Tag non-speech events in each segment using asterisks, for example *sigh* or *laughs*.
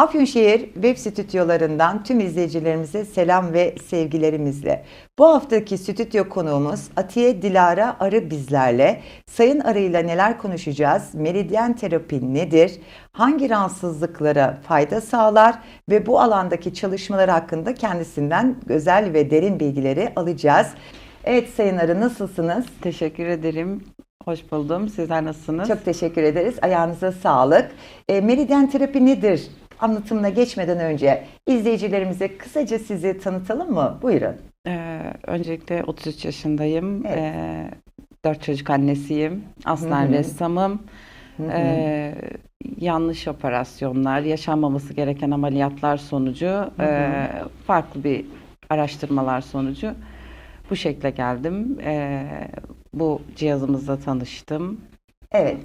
Afyonşehir web stüdyolarından tüm izleyicilerimize selam ve sevgilerimizle. Bu haftaki stüdyo konuğumuz Atiye Dilara Arı bizlerle. Sayın Arı'yla neler konuşacağız? Meridyen terapi nedir? Hangi rahatsızlıklara fayda sağlar? Ve bu alandaki çalışmalar hakkında kendisinden özel ve derin bilgileri alacağız. Evet Sayın Arı nasılsınız? Teşekkür ederim. Hoş buldum. Sizler nasılsınız? Çok teşekkür ederiz. Ayağınıza sağlık. E, meridyen terapi nedir? Anlatımına geçmeden önce izleyicilerimize kısaca sizi tanıtalım mı? Buyurun. Ee, öncelikle 33 yaşındayım. Evet. Ee, 4 çocuk annesiyim. Aslen Hı hı. ressamım. Hı hı. Ee, yanlış operasyonlar, yaşanmaması gereken ameliyatlar sonucu, e, farklı bir araştırmalar sonucu bu şekle geldim. Ee, bu cihazımızla tanıştım. Evet.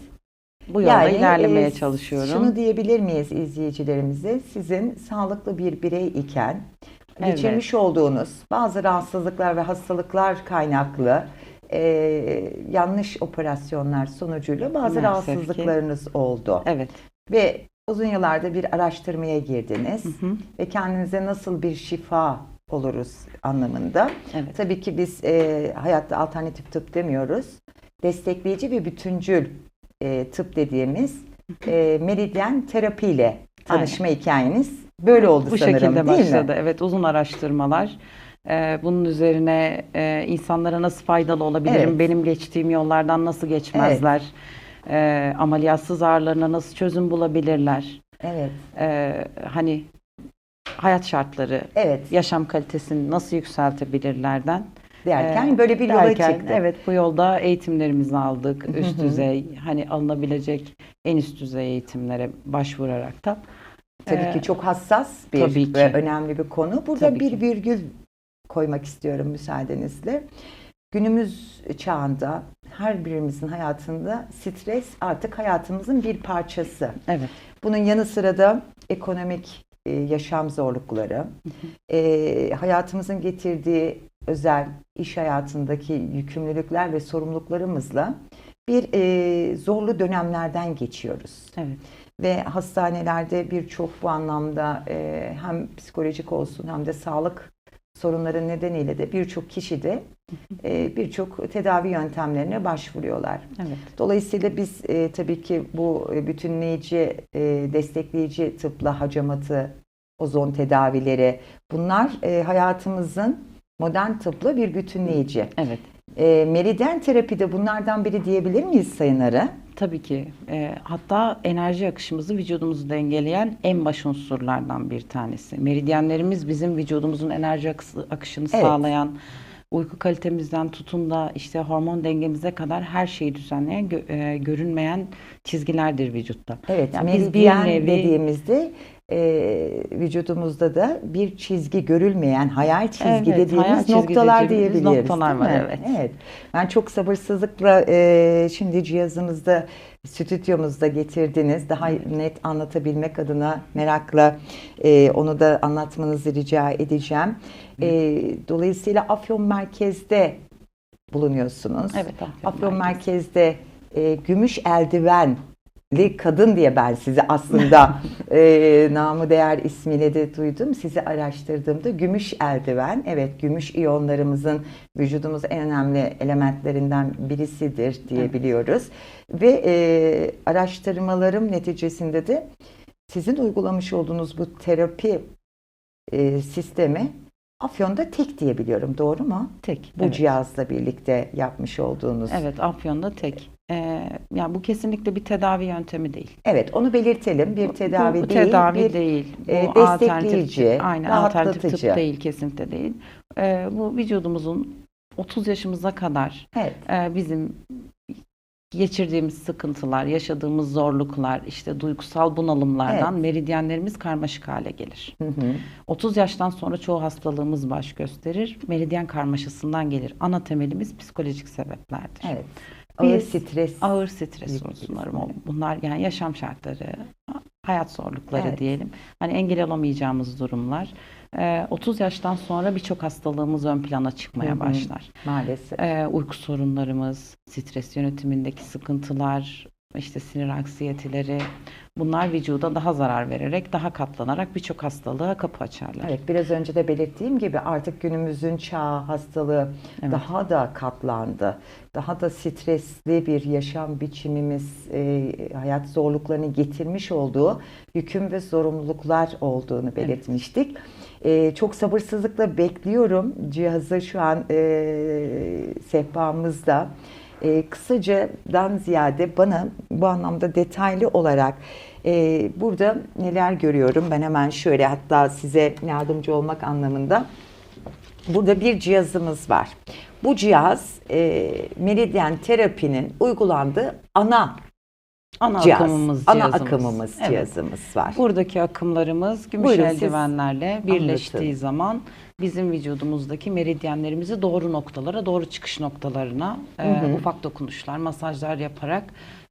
Bu yolda Yani, ilerlemeye e, çalışıyorum. Şunu diyebilir miyiz izleyicilerimize? Sizin sağlıklı bir birey iken Evet. geçirmiş olduğunuz bazı rahatsızlıklar ve hastalıklar kaynaklı e, yanlış operasyonlar sonucuyla bazı Maalesef rahatsızlıklarınız oldu. Evet. Ve uzun yıllarda bir araştırmaya girdiniz Hı hı. ve kendinize nasıl bir şifa oluruz anlamında. Evet. Tabii ki biz e, hayatta alternatif tıp demiyoruz. Destekleyici ve bütüncül e, tıp dediğimiz e, meridyen terapiyle tanışma hikayeniz böyle oldu Bu sanırım şekilde değil başladı. mi? Evet, uzun araştırmalar. Ee, bunun üzerine e, insanlara nasıl faydalı olabilirim? Evet. Benim geçtiğim yollardan nasıl geçmezler? Ee, ameliyatsız ağrılarına nasıl çözüm bulabilirler? Evet, Ee, hani hayat şartları, evet yaşam kalitesini nasıl yükseltebilirlerden derken Ee, böyle bir yola derken, çıktı. Evet, bu yolda eğitimlerimizi aldık. Üst düzey, hani alınabilecek en üst düzey eğitimlere başvurarak da. Tabii Ee, ki çok hassas bir tabii ve ki. önemli bir konu. Burada Tabii bir ki. virgül koymak istiyorum müsaadenizle. Günümüz çağında her birimizin hayatında stres artık hayatımızın bir parçası. Evet. Bunun yanı sıra da ekonomik e, yaşam zorlukları, e, hayatımızın getirdiği özel iş hayatındaki yükümlülükler ve sorumluluklarımızla bir e, zorlu dönemlerden geçiyoruz. Evet. Ve hastanelerde birçok bu anlamda e, hem psikolojik olsun hem de sağlık sorunları nedeniyle de birçok kişi de e, birçok tedavi yöntemlerine başvuruyorlar. Evet. Dolayısıyla biz e, tabii ki bu e, bütünleyici, e, destekleyici tıpla hacamatı, ozon tedavileri bunlar e, hayatımızın modern tıpla bir bütünleyici. Evet. E, meridyen terapi de bunlardan biri diyebilir miyiz Sayın Arı? Tabii ki. Ee, hatta enerji akışımızı vücudumuzu dengeleyen en baş unsurlardan bir tanesi. Meridyenlerimiz bizim vücudumuzun enerji akışını Evet. sağlayan, uyku kalitemizden tutun da işte hormon dengemize kadar her şeyi düzenleyen, gö- e, görünmeyen çizgilerdir vücutta. Evet, Yani biz bir meridyen nevi- dediğimizde e, vücudumuzda da bir çizgi görülmeyen hayal çizgi Evet, dediğimiz hayal çizgi noktalar dediğimiz diyebiliriz. noktalar var, evet. Evet. Ben çok sabırsızlıkla e, şimdi cihazımızda, stüdyomuzda getirdiniz. Daha net anlatabilmek adına merakla e, onu da anlatmanızı rica edeceğim. E, dolayısıyla Afyon Merkez'de bulunuyorsunuz. Evet. Afyon Merkez'de e, gümüş eldivenli kadın diye ben sizi aslında *laughs* e, namı değer ismiyle de duydum. Sizi araştırdığımda gümüş eldiven, evet gümüş iyonlarımızın vücudumuzun en önemli elementlerinden birisidir diye Evet. Ve e, araştırmalarım neticesinde de sizin uygulamış olduğunuz bu terapi e, sistemi Afyon'da tek diye biliyorum. Doğru mu? Tek. Bu evet. cihazla birlikte yapmış olduğunuz. Evet, Afyon'da tek. Ee, yani bu kesinlikle bir tedavi yöntemi değil. Evet, onu belirtelim. Bir tedavi bu, bu değil, tedavi bir değil. Bu e, alternatif destekleyici, aynen alternatif rahatlatıcı. tıp değil, kesinlikle değil. Ee, bu vücudumuzun 30 yaşımıza kadar Evet, e, bizim geçirdiğimiz sıkıntılar, yaşadığımız zorluklar, işte duygusal bunalımlardan Evet. meridyenlerimiz karmaşık hale gelir. hı hı, 30 yaştan sonra çoğu hastalığımız baş gösterir. Meridyen karmaşasından gelir. Ana temelimiz psikolojik sebeplerdir. evet. Ağır Biz stres. Ağır stres sorunları? Bunlar yani yaşam şartları, hayat zorlukları Evet. diyelim. Hani engel olamayacağımız durumlar. Ee, 30 yaştan sonra birçok hastalığımız ön plana çıkmaya Hı hı. başlar. Maalesef. Ee, uyku sorunlarımız, stres yönetimindeki sıkıntılar, işte sinir aksiyetileri bunlar vücuda daha zarar vererek, daha katlanarak birçok hastalığa kapı açarlar. Evet, biraz önce de belirttiğim gibi artık günümüzün çağı hastalığı Evet. daha da katlandı. Daha da stresli bir yaşam biçimimiz, e, hayat zorluklarını getirmiş olduğu yüküm ve sorumluluklar olduğunu belirtmiştik. E, çok sabırsızlıkla bekliyorum cihazı şu an e, sehpamızda. E, kısacadan ziyade bana bu anlamda detaylı olarak e, burada neler görüyorum ben hemen şöyle hatta size yardımcı olmak anlamında burada bir cihazımız var. Bu cihaz e, Meridyen terapinin uygulandığı ana Ana cihaz, akımımız ana cihazımız. akımımız Evet. cihazımız var. Buradaki akımlarımız gümüş Buyurun, eldivenlerle birleştiği anlatın. zaman bizim vücudumuzdaki meridyenlerimizi doğru noktalara, doğru çıkış noktalarına e, Hı hı. ufak dokunuşlar, masajlar yaparak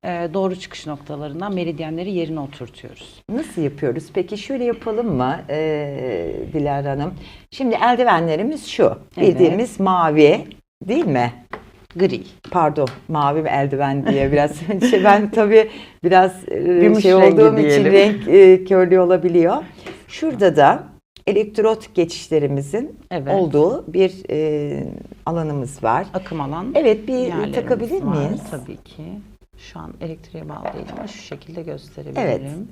e, doğru çıkış noktalarına meridyenleri yerine oturtuyoruz. Nasıl yapıyoruz? Peki şöyle yapalım mı e, Dilara Hanım? Şimdi eldivenlerimiz şu. Evet. Bildiğimiz mavi değil mi? Gri. Pardon mavi ve eldiven diye biraz *laughs* şey ben tabii biraz e, Gümüş şey olduğum için diyelim. renk e, körlüğü olabiliyor. Şurada da elektrot geçişlerimizin Evet. olduğu bir e, alanımız var. Akım alan Evet bir takabilir var. miyiz? Tabii ki. Şu an elektriğe bağlı değil ama şu şekilde gösterebilirim.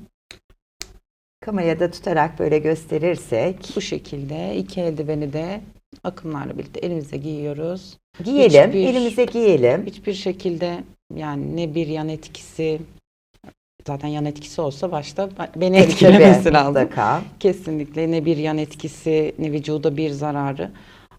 Kameraya da tutarak böyle gösterirsek. Bu şekilde iki eldiveni de akımlarla birlikte elimize giyiyoruz. Giyelim, Hiçbir- elimize giyelim. Hiçbir şekilde yani ne bir yan etkisi zaten yan etkisi olsa başta beni etkilemesi tabii, lazım. Mutlaka. Kesinlikle ne bir yan etkisi ne vücuda bir zararı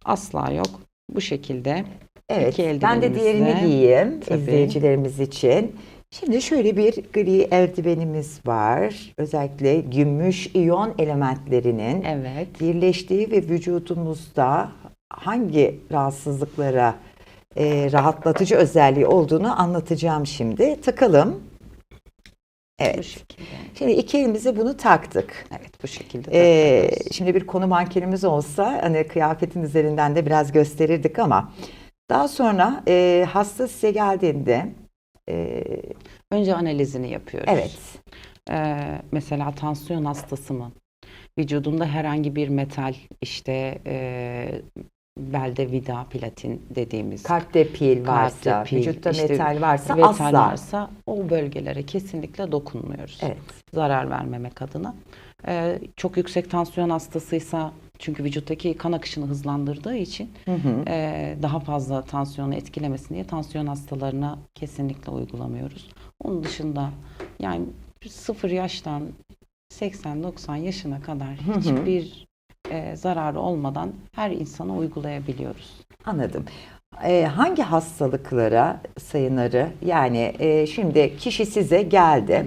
asla yok. Bu şekilde Evet, ben de diğerini giyeyim Tabii. izleyicilerimiz için. Şimdi şöyle bir gri eldivenimiz var. Özellikle gümüş iyon elementlerinin evet birleştiği ve vücudumuzda hangi rahatsızlıklara e, rahatlatıcı özelliği olduğunu anlatacağım şimdi. Takalım. bu Evet. şekilde. Şimdi iki elimize bunu taktık. Evet bu şekilde Ee, şimdi bir konu mankenimiz olsa hani kıyafetin üzerinden de biraz gösterirdik ama daha sonra e, hasta size geldiğinde e, Önce analizini yapıyoruz. evet Ee, mesela tansiyon hastası mı? Vücudunda herhangi bir metal işte e, belde vida platin dediğimiz kalpte pil varsa, Kalpte pil, vücutta işte metal varsa metal asla. varsa o bölgelere kesinlikle dokunmuyoruz. Evet. Zarar vermemek adına. Ee, çok yüksek tansiyon hastasıysa çünkü vücuttaki kan akışını hızlandırdığı için Hı hı. e, daha fazla tansiyonu etkilemesin diye tansiyon hastalarına kesinlikle uygulamıyoruz. Onun dışında yani 0 yaştan 80-90 yaşına kadar hı. hiçbir e, zararı olmadan her insana uygulayabiliyoruz. Anladım. E, hangi hastalıklara sayın Arı? Yani e, şimdi kişi size geldi.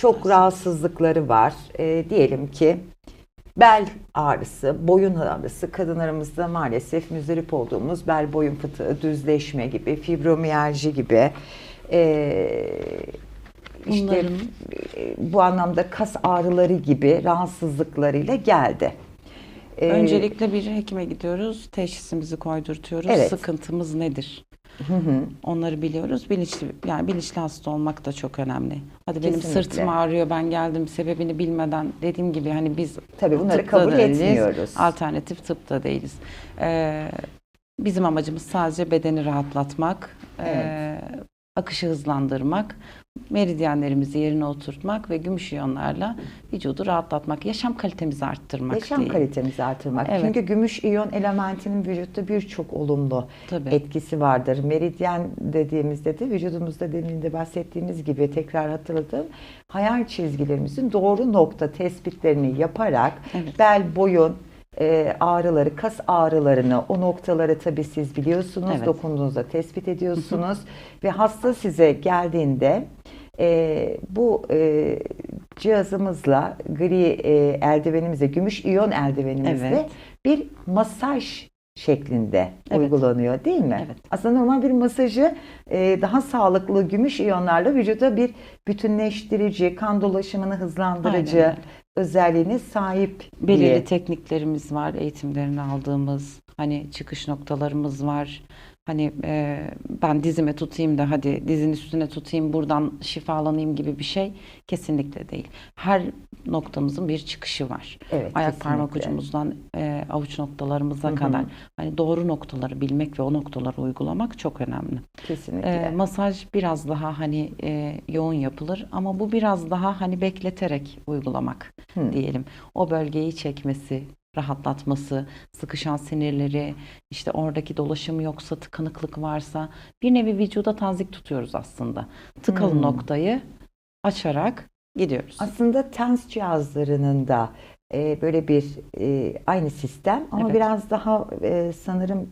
Çok rahatsızlıkları var. E, diyelim ki bel ağrısı, boyun ağrısı, kadınlarımızda maalesef müzdarip olduğumuz bel boyun fıtığı, düzleşme gibi, fibromiyalji gibi e, işte Bunların bu anlamda kas ağrıları gibi rahatsızlıklarıyla geldi. Öncelikle bir hekime gidiyoruz, teşhisimizi koydurtuyoruz. Evet. Sıkıntımız nedir? Hı hı, Onları biliyoruz. Bilinçli yani bilinçli hasta olmak da çok önemli. Hadi benim Kesinlikle. sırtım ağrıyor, ben geldim sebebini bilmeden dediğim gibi hani biz tabii bunları kabul değiliz, etmiyoruz. Alternatif tıpta değiliz. Ee, bizim amacımız sadece bedeni rahatlatmak, ee, akışı hızlandırmak, meridyenlerimizi yerine oturtmak ve gümüş iyonlarla vücudu rahatlatmak, yaşam kalitemizi arttırmak Yaşam diyeyim. kalitemizi artırmak. Evet. Çünkü gümüş iyon elementinin vücutta birçok olumlu Tabii. etkisi vardır. Meridyen dediğimizde de vücudumuzda demin de bahsettiğimiz gibi tekrar hatırladım. Hayal çizgilerimizin doğru nokta tespitlerini yaparak Evet. bel, boyun e, ağrıları, kas ağrılarını o noktaları tabii siz biliyorsunuz, Evet. dokunduğunuzda tespit ediyorsunuz ve hasta size geldiğinde e, bu e, cihazımızla gri e, eldivenimizle, gümüş iyon eldivenimizle Evet. bir masaj şeklinde Evet. uygulanıyor değil mi? Evet. Aslında normal bir masajı e, daha sağlıklı gümüş iyonlarla vücuda bir bütünleştirici, kan dolaşımını hızlandırıcı. Özelliğine sahip Belirli diye. tekniklerimiz var, eğitimlerini aldığımız, hani çıkış noktalarımız var. Hani e, ben dizime tutayım da hadi dizin üstüne tutayım buradan şifalanayım gibi bir şey kesinlikle değil. Her noktamızın bir çıkışı var. Evet, Ayak parmak kesinlikle. ucumuzdan e, avuç noktalarımıza Hı hı. kadar hani doğru noktaları bilmek ve o noktaları uygulamak çok önemli. Kesinlikle. E, masaj biraz daha hani e, yoğun yapılır ama bu biraz daha hani bekleterek uygulamak Hı. diyelim. O bölgeyi çekmesi, rahatlatması, sıkışan sinirleri, işte oradaki dolaşım yoksa, tıkanıklık varsa bir nevi vücuda tazik tutuyoruz aslında. Tıkalı Hmm. noktayı açarak gidiyoruz. Aslında TENS cihazlarının da e, böyle bir e, aynı sistem ama Evet. biraz daha e, sanırım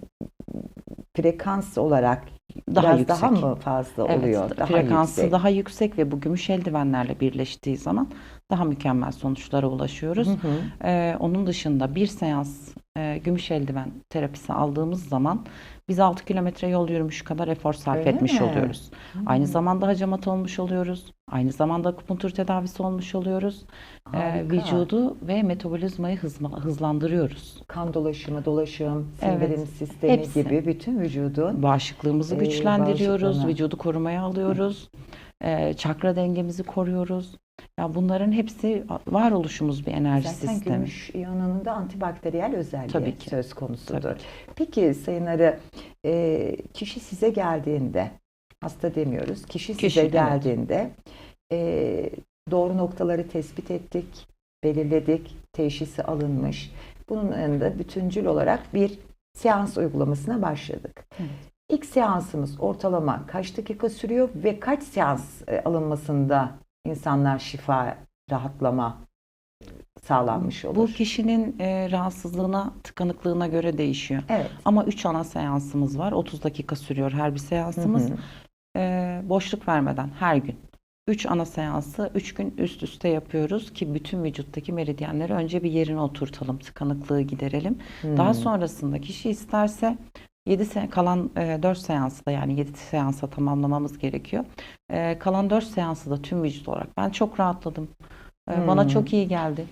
frekans olarak Daha biraz yüksek. daha mı fazla Evet, oluyor? Daha frekansı yüksek. daha yüksek ve bu gümüş eldivenlerle birleştiği zaman daha mükemmel sonuçlara ulaşıyoruz. Hı hı. Ee, onun dışında bir seans e, gümüş eldiven terapisi aldığımız zaman biz 6 kilometre yol yürümüş kadar efor sarf Öyle etmiş mi? oluyoruz. Aynı zamanda hacamat olmuş oluyoruz. Aynı zamanda akupunktur tedavisi olmuş oluyoruz. Ee, vücudu ve metabolizmayı hızma- hızlandırıyoruz. kan dolaşımı, dolaşım, Evet. sindirim sistemi Hepsi. gibi bütün vücudun Bağışıklığımızı Ee, güçlendiriyoruz, bağışıklığını. vücudu korumaya alıyoruz, ee, çakra dengemizi koruyoruz. Ya bunların hepsi varoluşumuz bir enerji zaten sistemi. gümüş iyonunun da antibakteriyel özelliği Tabii ki. söz konusudur. Tabii Peki Sayın Arı, e, kişi size geldiğinde, hasta demiyoruz, kişi, Kişi, size evet. geldiğinde e, doğru noktaları tespit ettik, belirledik, teşhisi alınmış. Bunun yanında bütüncül olarak bir seans uygulamasına başladık. Evet. İlk seansımız ortalama kaç dakika sürüyor ve kaç seans e, alınmasında insanlar şifa, rahatlama sağlanmış olur? Bu kişinin e, rahatsızlığına, tıkanıklığına göre değişiyor. Evet. Ama 3 ana seansımız var. 30 dakika sürüyor her bir seansımız. Hı hı. Ee, boşluk vermeden her gün. 3 ana seansı 3 gün üst üste yapıyoruz ki bütün vücuttaki meridyenleri önce bir yerine oturtalım, tıkanıklığı giderelim. Daha Hmm. sonrasında kişi isterse 7 se- kalan 4 seansı da yani 7 seansa tamamlamamız gerekiyor. E, kalan 4 seansı da tüm vücut olarak ben çok rahatladım. E, Bana Hmm. çok iyi geldi.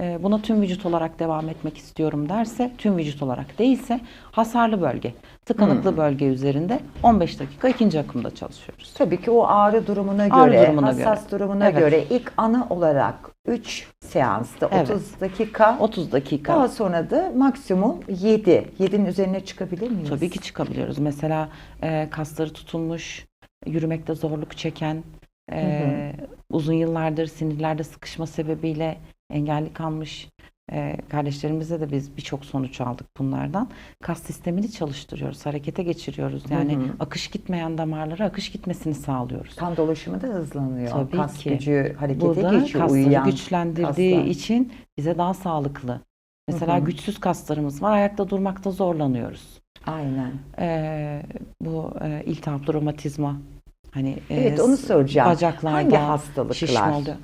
E, Buna tüm vücut olarak devam etmek istiyorum derse tüm vücut olarak değilse hasarlı bölge, tıkanıklı Hmm. bölge üzerinde 15 dakika ikinci akımda çalışıyoruz. Tabii ki o ağrı durumuna Ağrı göre, durumuna hassas durumuna Evet. göre ilk ana olarak 3 seansta Evet. 30 dakika. 30 dakika. Daha sonra da maksimum 7. 7'nin üzerine çıkabilir miyiz? Tabii ki çıkabiliyoruz. Mesela e, kasları tutulmuş, yürümekte zorluk çeken, e, uzun yıllardır sinirlerde sıkışma sebebiyle engelli kalmış e, kardeşlerimize de biz birçok sonuç aldık bunlardan. Kas sistemini çalıştırıyoruz, harekete geçiriyoruz. Yani Hı hı. akış gitmeyen damarlara akış gitmesini sağlıyoruz. Kan dolaşımı da hızlanıyor. Tabii Kas ki. gücü harekete Burada geçiyor. kasları Uyuyan güçlendirdiği kaslar. için bize daha sağlıklı. Mesela Hı hı. güçsüz kaslarımız var, ayakta durmakta zorlanıyoruz. Aynen. Ee, bu e, iltihaplı romatizma hani e, Evet onu soracağım. bacaklarda Hangi hastalıklar? şişme oluyor.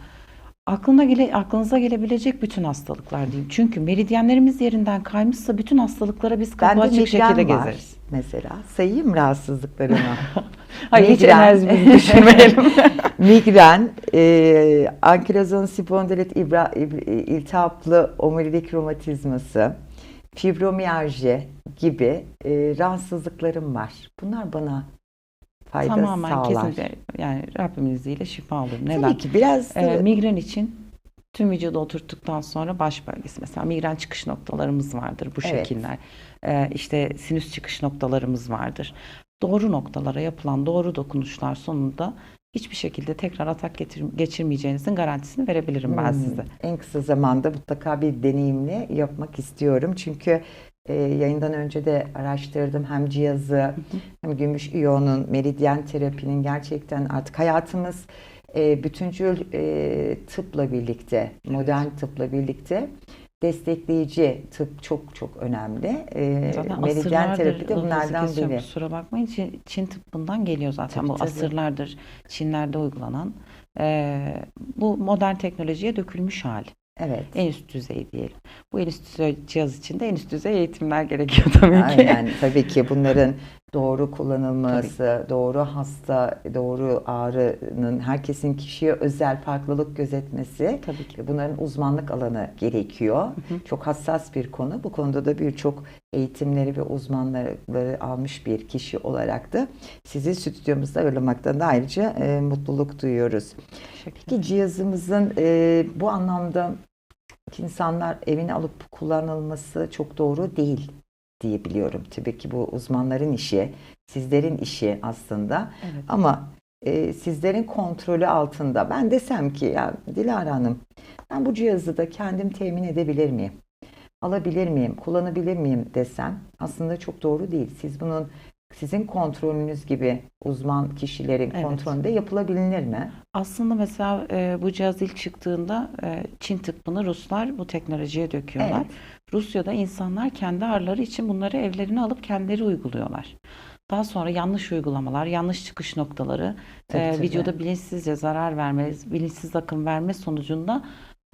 Aklına gele, aklınıza gelebilecek bütün hastalıklar diyeyim. Çünkü meridyenlerimiz yerinden kaymışsa bütün hastalıklara biz kapı açık şekilde var gezeriz. mesela. Sayayım rahatsızlıklarımı. *laughs* Hayır hiç Migren. enerjimizi düşürmeyelim. *laughs* Migren, e, ankilozan spondilit ibra, ib- iltihaplı omurilik romatizması, fibromiyalji gibi e, rahatsızlıklarım var. Bunlar bana fayda Tamamen sağlar. kesinlikle yani Rabbimin izniyle şifa olur. Neden? Tabii ki biraz Ee, migren için tüm vücuda oturttuktan sonra baş bölgesi mesela migren çıkış noktalarımız vardır bu Evet. şekiller. Ee, işte sinüs çıkış noktalarımız vardır. Doğru noktalara yapılan doğru dokunuşlar sonunda hiçbir şekilde tekrar atak getir, geçirmeyeceğinizin garantisini verebilirim ben Hmm, size. En kısa zamanda mutlaka bir deneyimle yapmak istiyorum. Çünkü e, yayından önce de araştırdım hem cihazı hem gümüş iyonun, meridyen terapinin gerçekten artık hayatımız e, bütüncül e, tıpla birlikte, modern tıpla birlikte destekleyici tıp çok çok önemli. E, Zaten meridyen terapi de bunlardan biri. Kusura bakmayın Çin, Çin tıbbından geliyor zaten Tabii, bu tabii. asırlardır Çinlerde uygulanan e, bu modern teknolojiye dökülmüş hali. Evet. En üst düzey diyelim. Bu en üst düzey cihaz için de en üst düzey eğitimler gerekiyor tabii ki. Aynen tabii ki bunların *laughs* doğru kullanılması, doğru hasta, doğru ağrının herkesin kişiye özel farklılık gözetmesi Tabii ki. bunların uzmanlık alanı gerekiyor. Çok hassas bir konu. Bu konuda da birçok eğitimleri ve uzmanları almış bir kişi olarak da sizi stüdyomuzda ağırlamaktan da ayrıca e, mutluluk duyuyoruz. Peki cihazımızın e, bu anlamda insanlar evine alıp kullanılması çok doğru değil diye biliyorum. Tabii ki bu uzmanların işi, sizlerin işi aslında. Evet. Ama e, sizlerin kontrolü altında ben desem ki ya Dilara Hanım ben bu cihazı da kendim temin edebilir miyim? Alabilir miyim? Kullanabilir miyim desem aslında çok doğru değil. Siz bunun sizin kontrolünüz gibi uzman kişilerin Evet. kontrolünde yapılabilir mi? Aslında mesela e, bu cihaz ilk çıktığında e, Çin tıbbını Ruslar bu teknolojiye döküyorlar. Evet. Rusya'da insanlar kendi ağrıları için bunları evlerine alıp kendileri uyguluyorlar. Daha sonra yanlış uygulamalar, yanlış çıkış noktaları, Tabii, e, tabii. vücuda bilinçsizce zarar verme, bilinçsiz akım verme sonucunda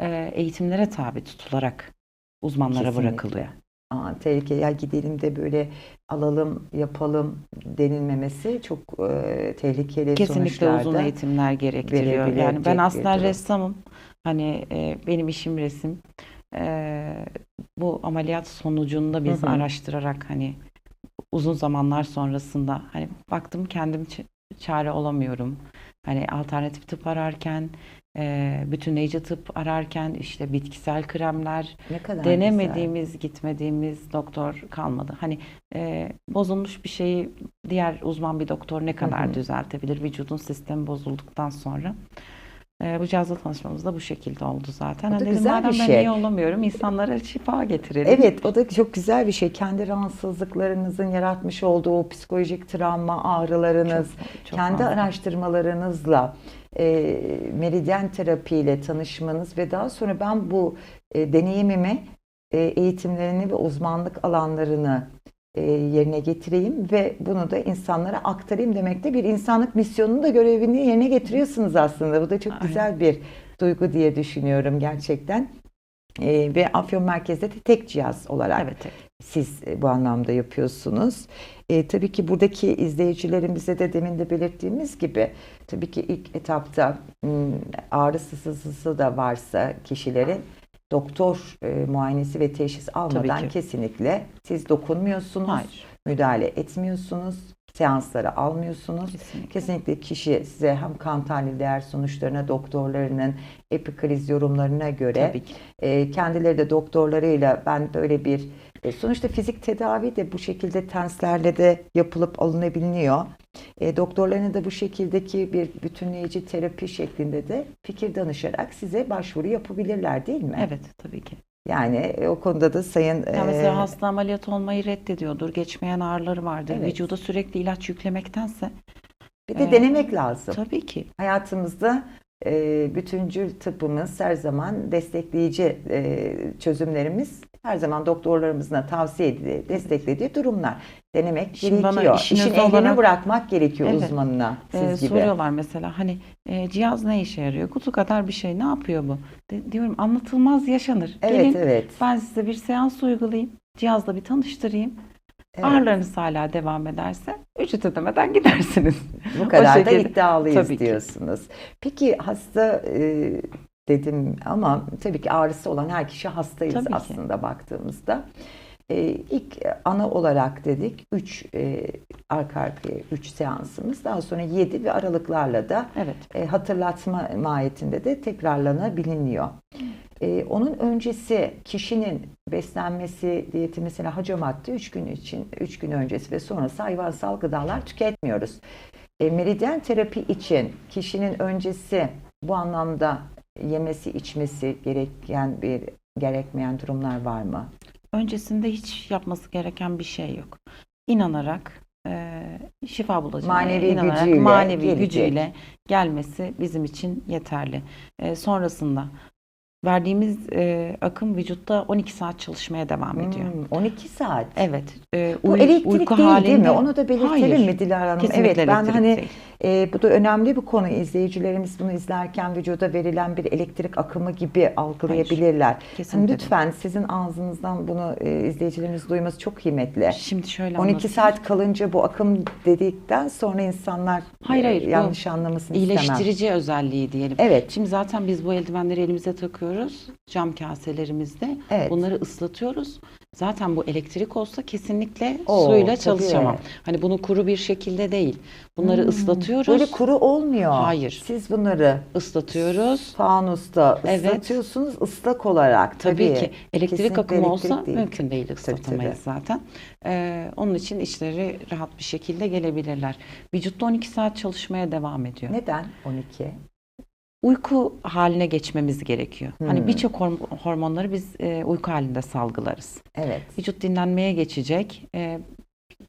e, eğitimlere tabi tutularak uzmanlara Kesinlikle. bırakılıyor. Aa, tehlike ya gidelim de böyle alalım yapalım denilmemesi çok e, tehlikeli Kesinlikle uzun eğitimler gerektiriyor. Yani ben aslında ressamım. Hani e, benim işim resim. E, bu ameliyat sonucunda biz Hı hı. araştırarak hani uzun zamanlar sonrasında hani baktım kendim çare olamıyorum. Hani alternatif tıp ararken, e, bütünleyici tıp ararken işte bitkisel kremler, Ne kadar güzel. denemediğimiz, gitmediğimiz doktor kalmadı. Hani e, bozulmuş bir şeyi diğer uzman bir doktor ne kadar hı. düzeltebilir vücudun sistemi bozulduktan sonra. E, bu cihazla tanışmamız da bu şekilde oldu zaten. O da Hani dedim, güzel bir ben şey. iyi olamıyorum, insanlara şifa getirelim. Evet o da çok güzel bir şey. Kendi rahatsızlıklarınızın yaratmış olduğu o psikolojik travma, ağrılarınız, Çok- çok kendi fazla. araştırmalarınızla e, meridyen terapiyle tanışmanız ve daha sonra ben bu e, deneyimimi e, eğitimlerini ve uzmanlık alanlarını yerine getireyim ve bunu da insanlara aktarayım demekte bir insanlık misyonunu da görevini yerine getiriyorsunuz aslında. Bu da çok Aynen. güzel bir duygu diye düşünüyorum gerçekten. E, ve Afyon Merkez'de de tek cihaz olarak Evet, evet. siz e, bu anlamda yapıyorsunuz. E, tabii ki buradaki izleyicilerimize de demin de belirttiğimiz gibi tabii ki ilk etapta ağrı sızısı da varsa kişilerin doktor e, muayenesi ve teşhis almadan kesinlikle siz dokunmuyorsunuz, Hayır. müdahale etmiyorsunuz, seansları almıyorsunuz. Kesinlikle. Kesinlikle kişi size hem kan tahlil değer sonuçlarına, doktorlarının epikriz yorumlarına göre e, kendileri de doktorlarıyla ben böyle bir e, sonuçta fizik tedavi de bu şekilde tenslerle de yapılıp alınabiliyor. E, doktorlarına da bu şekildeki bir bütünleyici terapi şeklinde de fikir danışarak size başvuru yapabilirler değil mi? Evet, tabii ki. Yani e, o konuda da sayın Ya e, mesela hasta ameliyat olmayı reddediyordur. Geçmeyen ağrıları vardır. Evet. Vücuda sürekli ilaç yüklemektense bir de e, denemek lazım. tabii ki. Hayatımızda e, bütüncül tıbbımız her zaman destekleyici e, çözümlerimiz her zaman doktorlarımızın da tavsiye ettiği, desteklediği durumlar. Denemek Şimdi bana gerekiyor. işiniz İşin ehline olarak- bırakmak gerekiyor Evet. uzmanına siz Ee, gibi. soruyorlar mesela hani e, cihaz ne işe yarıyor? Kutu kadar bir şey ne yapıyor bu? De- diyorum anlatılmaz yaşanır. Evet Gelin evet. ben size bir seans uygulayayım. Cihazla bir tanıştırayım. Evet. Ağrılarınız hala devam ederse ücret ödemeden gidersiniz. Bu *laughs* kadar da şekilde. iddialıyız Tabii ki. diyorsunuz. Peki hasta e, dedim ama tabii ki ağrısı olan her kişi hastayız Tabii ki. aslında baktığımızda. E, ilk ana olarak dedik 3 arka arkaya 3 seansımız daha sonra 7 ve aralıklarla da Evet. e, hatırlatma mahiyetinde de tekrarlanabiliyor. E, onun öncesi kişinin beslenmesi, diyeti mesela hacamatı 3 gün için 3 gün öncesi ve sonrası hayvansal gıdalar tüketmiyoruz. E, meridyen terapi için kişinin öncesi bu anlamda yemesi, içmesi gereken bir gerekmeyen durumlar var mı? Öncesinde hiç yapması gereken bir şey yok. İnanarak e, şifa bulacağına Manevi inanarak, gücüyle manevi gelecek. gücüyle gelmesi bizim için yeterli. E, sonrasında verdiğimiz e, akım vücutta 12 saat çalışmaya devam ediyor. Hmm, 12 saat. Evet. e, Bu elektrik uyku değil değil mi? halinde- Onu da belirtelim Hayır, mi Dilara Hanım? Evet ben elektrik hani değil. E, bu da önemli bir konu. İzleyicilerimiz bunu izlerken vücuda verilen bir elektrik akımı gibi algılayabilirler. Değil. lütfen sizin ağzınızdan bunu e, izleyicilerimiz duyması çok kıymetli. Şimdi şöyle 12 anlatayım. saat kalınca bu akım dedikten sonra insanlar Hayır, e, hayır, bu yanlış anlamasını istemem. İyileştirici özelliği diyelim. Evet. Şimdi zaten biz bu eldivenleri elimize takıyoruz. Cam kaselerimizde. Evet. Bunları ıslatıyoruz. Zaten bu elektrik olsa kesinlikle Oo, suyla tabii. çalışamam. Hani bunu kuru bir şekilde değil. Bunları Hmm, ıslatıyoruz. Böyle kuru olmuyor. Hayır. Siz bunları ıslatıyoruz. fanusta Evet. ıslatıyorsunuz ıslak olarak. Tabii, Tabii, ki elektrik Kesinlikle akımı elektrik olsa değil. mümkün değil ıslatamayız zaten. Ee, onun için işleri rahat bir şekilde gelebilirler. Vücutta 12 saat çalışmaya devam ediyor. Neden 12? Uyku haline geçmemiz gerekiyor. Hmm. Hani birçok horm- hormonları biz e, uyku halinde salgılarız. Evet. Vücut dinlenmeye geçecek. E,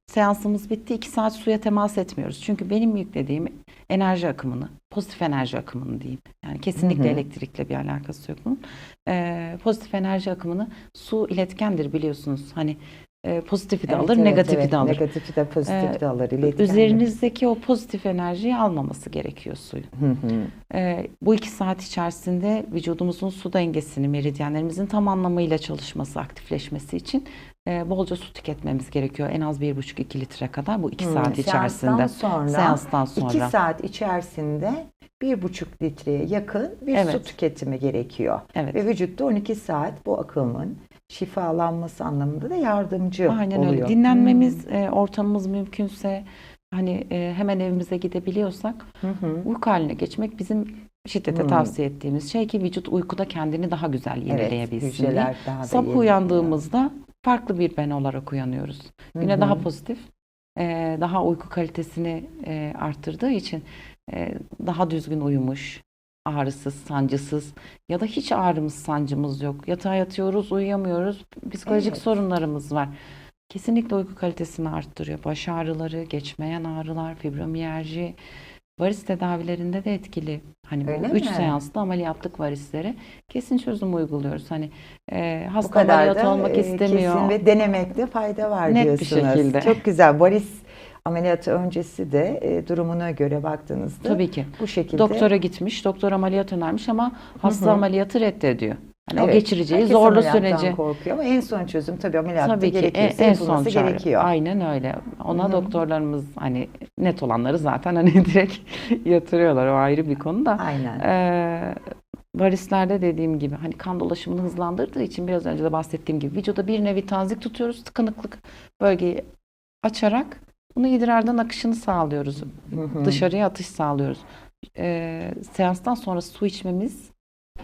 seansımız bitti. 2 saat suya temas etmiyoruz. Çünkü benim yüklediğim enerji akımını, pozitif enerji akımını diyeyim. Yani kesinlikle Hı hı. elektrikle bir alakası yok bunun. E, pozitif enerji akımını su iletkendir biliyorsunuz. Hani e, pozitifi de Evet, alır, evet, negatifi evet. de alır. Negatifi de pozitifi Ee, de alır. iletken de. Üzerinizdeki o pozitif enerjiyi almaması gerekiyor suyun. Hı hı. Ee, bu iki saat içerisinde vücudumuzun su dengesini, meridyenlerimizin tam anlamıyla çalışması, aktifleşmesi için e, bolca su tüketmemiz gerekiyor. En az 1,5-2 litre kadar bu iki Hmm, saat içerisinde. Sonra, Seanstan sonra. 2 saat içerisinde bir buçuk litreye yakın bir su Evet. tüketimi gerekiyor. Evet. Ve vücutta 12 saat bu akımın şifalanması anlamında da yardımcı Aynen oluyor. öyle. Dinlenmemiz, e, ortamımız mümkünse hani e, hemen evimize gidebiliyorsak Hı hı. uyku haline geçmek bizim şiddete Hmm. tavsiye ettiğimiz şey ki vücut uykuda kendini daha güzel Evet, yenileyebilsin diye. daha da Sabah uyandığımızda farklı bir ben olarak uyanıyoruz. Hı Güne hı. daha pozitif, e, daha uyku kalitesini arttırdığı için daha düzgün uyumuş, ağrısız, sancısız ya da hiç ağrımız, sancımız yok. Yatağa yatıyoruz, uyuyamıyoruz, psikolojik Evet. sorunlarımız var. Kesinlikle uyku kalitesini arttırıyor. Baş ağrıları, geçmeyen ağrılar, fibromiyalji, varis tedavilerinde de etkili. Hani Öyle bu üç mi? seanslı ameliyatlık varislere kesin çözüm uyguluyoruz. Hani e, hasta ameliyat olmak e, istemiyor. kesin ve denemekte fayda var Net bir diyorsunuz. şekilde. Çok güzel. Varis ameliyatı öncesi de e, durumuna göre baktığınızda Tabii ki. bu şekilde Doktora gitmiş, doktor ameliyat önermiş ama hasta hı. ameliyatı reddediyor. O Evet, geçireceği herkes zorlu süreci. korkuyor ama en son çözüm tabii ameliyatta Tabii ki en, gerekiyorsa en son yapılması çare. gerekiyor. Aynen öyle. Ona Hı hı. doktorlarımız hani net olanları zaten hani *laughs* direkt yatırıyorlar. O ayrı bir konu da. Aynen. Ee, varislerde dediğim gibi hani kan dolaşımını hızlandırdığı için biraz önce de bahsettiğim gibi vücuda bir nevi tazik tutuyoruz. Tıkanıklık bölgeyi açarak bunu idrardan akışını sağlıyoruz. Hı hı. Dışarıya atış sağlıyoruz. Ee, seanstan sonra su içmemiz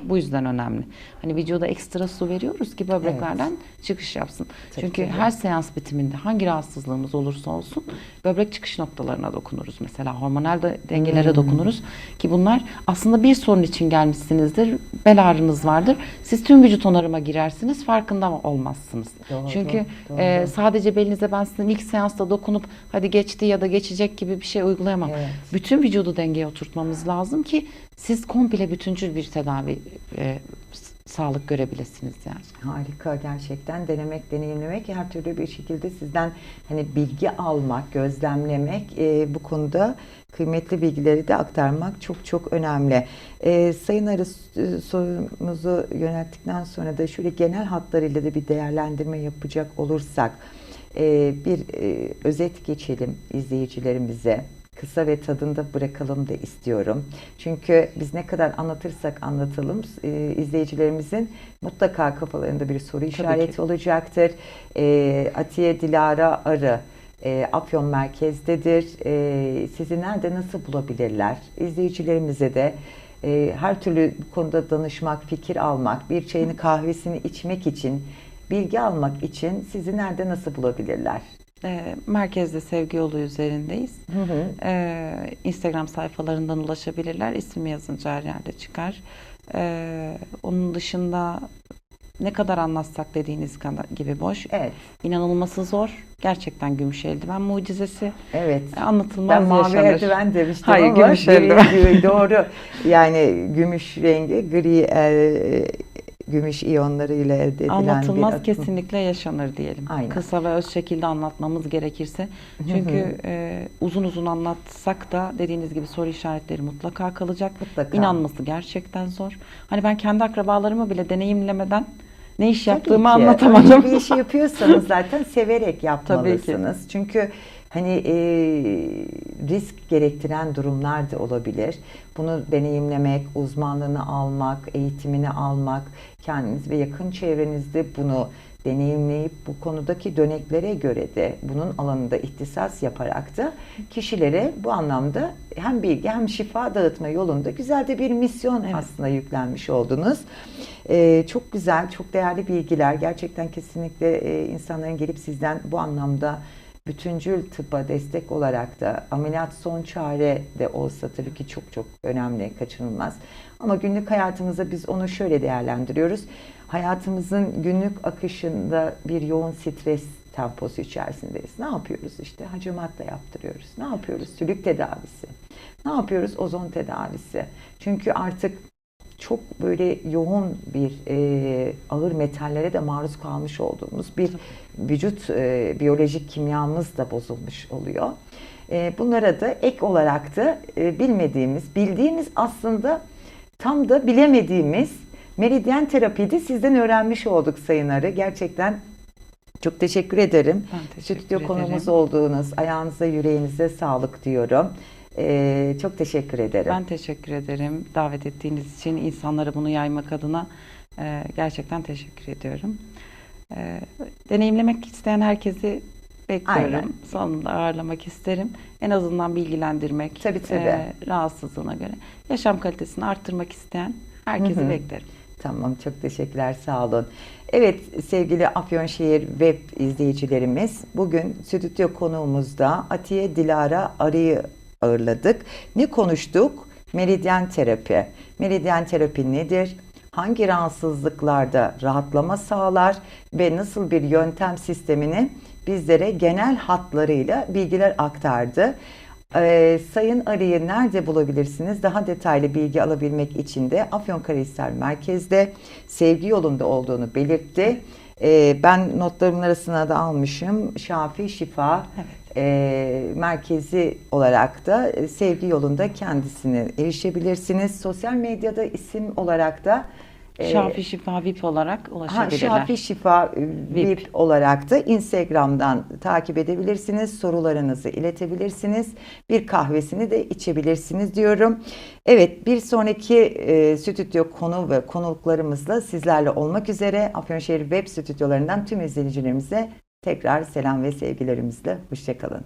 bu yüzden önemli. Hani vücuda ekstra su veriyoruz ki böbreklerden çıkış yapsın. Tabii, Çünkü tabii. her seans bitiminde hangi rahatsızlığımız olursa olsun böbrek çıkış noktalarına dokunuruz. Mesela hormonal de- dengelere Hmm. dokunuruz ki bunlar aslında bir sorun için gelmişsinizdir. Bel ağrınız vardır. Siz tüm vücut onarıma girersiniz farkında olmazsınız. Doğru, Çünkü doğru. e, sadece belinize ben sizin ilk seansta dokunup hadi geçti ya da geçecek gibi bir şey uygulayamam. Evet. Bütün vücudu dengeye oturtmamız lazım ki siz komple bütüncül bir tedavi e, sağlık görebilirsiniz yani. Harika gerçekten denemek, deneyimlemek her türlü bir şekilde sizden hani bilgi almak, gözlemlemek e, bu konuda kıymetli bilgileri de aktarmak çok çok önemli. E, Sayın Arı e, sorumuzu yönelttikten sonra da şöyle genel hatlarıyla da bir değerlendirme yapacak olursak e, bir e, özet geçelim izleyicilerimize. Kısa ve tadında bırakalım da istiyorum. Çünkü biz ne kadar anlatırsak anlatalım e, izleyicilerimizin mutlaka kafalarında bir soru işareti olacaktır. E, Atiye Dilara Arı e, Afyon merkezdedir. E, sizi nerede nasıl bulabilirler? İzleyicilerimize de e, her türlü bu konuda danışmak, fikir almak, bir çayını kahvesini içmek için, bilgi almak için sizi nerede nasıl bulabilirler? E, merkezde Sevgi Yolu üzerindeyiz. Hı hı. E, Instagram sayfalarından ulaşabilirler. İsmi yazınca her yerde çıkar. E, onun dışında ne kadar anlatsak dediğiniz kadar gibi boş. Evet, İnanılması zor. Gerçekten gümüş eldiven mucizesi. evet. Anlatılmaz Ben mavi yaşanır. eldiven demiştim Hayır, ama gümüş gri- eldiven. gri- doğru. Yani gümüş rengi, gri e, gümüş iyonlarıyla elde edilen Anlatılmaz bir akım. kesinlikle yaşanır diyelim. Aynen. Kısa ve öz şekilde anlatmamız gerekirse. Çünkü e, uzun uzun anlatsak da dediğiniz gibi soru işaretleri mutlaka kalacak. Mutlaka. İnanması gerçekten zor. Hani ben kendi akrabalarımı bile deneyimlemeden ne iş Tabii yaptığımı ki. anlatamadım. Önce bir işi yapıyorsanız zaten *laughs* severek yapmalısınız. Çünkü hani e, risk gerektiren durumlar da olabilir. Bunu deneyimlemek, uzmanlığını almak, eğitimini almak, kendiniz ve yakın çevrenizde bunu deneyimleyip bu konudaki döneklere göre de bunun alanında ihtisas yaparak da kişilere bu anlamda hem bilgi hem şifa dağıtma yolunda güzel de bir misyon Evet. aslında yüklenmiş oldunuz. Ee, çok güzel, çok değerli bilgiler. Gerçekten kesinlikle e, insanların gelip sizden bu anlamda bütüncül tıbba destek olarak da ameliyat son çare de olsa tabii ki çok çok önemli, kaçınılmaz. Ama günlük hayatımızda biz onu şöyle değerlendiriyoruz. Hayatımızın günlük akışında bir yoğun stres temposu içerisindeyiz. Ne yapıyoruz işte? Hacamat da yaptırıyoruz. Ne yapıyoruz? Sülük tedavisi. Ne yapıyoruz? Ozon tedavisi. Çünkü artık çok böyle yoğun bir e, ağır metallere de maruz kalmış olduğumuz bir vücut e, biyolojik kimyamız da bozulmuş oluyor. E, bunlara da ek olarak da e, bilmediğimiz, bildiğimiz aslında tam da bilemediğimiz meridyen terapiyi de sizden öğrenmiş olduk Sayın Arı. Gerçekten çok teşekkür ederim. Ben teşekkür Stüdyo ederim. konumuz olduğunuz, ayağınıza yüreğinize sağlık diyorum. E, çok teşekkür ederim. Ben teşekkür ederim davet ettiğiniz için insanlara bunu yaymak adına e, gerçekten teşekkür ediyorum. E, deneyimlemek isteyen herkesi bekliyorum. Aynen. Sonunda ağırlamak isterim. En azından bilgilendirmek, Tabii, tabii. e, rahatsızlığına göre yaşam kalitesini arttırmak isteyen herkesi Hı hı. beklerim. Tamam çok teşekkürler sağ olun. Evet sevgili Afyonşehir web izleyicilerimiz bugün stüdyo konuğumuzda Atiye Dilara Arı'yı ağırladık. Ne konuştuk? Meridyen terapi. Meridyen terapi nedir? Hangi rahatsızlıklarda rahatlama sağlar ve nasıl bir yöntem sistemini bizlere genel hatlarıyla bilgiler aktardı. Ee, Sayın Arı'yı nerede bulabilirsiniz? Daha detaylı bilgi alabilmek için de Afyonkarahisar Merkez'de sevgi yolunda olduğunu belirtti. Ee, ben notlarımın arasına da almışım. Şafi Şifa Evet. e, merkezi olarak da e, sevgi yolunda kendisine erişebilirsiniz. Sosyal medyada isim olarak da e, Şafi Şifa VIP olarak Ha, ulaşabilirler. Şafi Şifa VIP. VIP. olarak da Instagram'dan takip edebilirsiniz. Sorularınızı iletebilirsiniz. Bir kahvesini de içebilirsiniz diyorum. Evet bir sonraki e, stüdyo konu ve konuklarımızla sizlerle olmak üzere Afyonşehir Web stüdyolarından tüm izleyicilerimize tekrar selam ve sevgilerimizle. Hoşçakalın.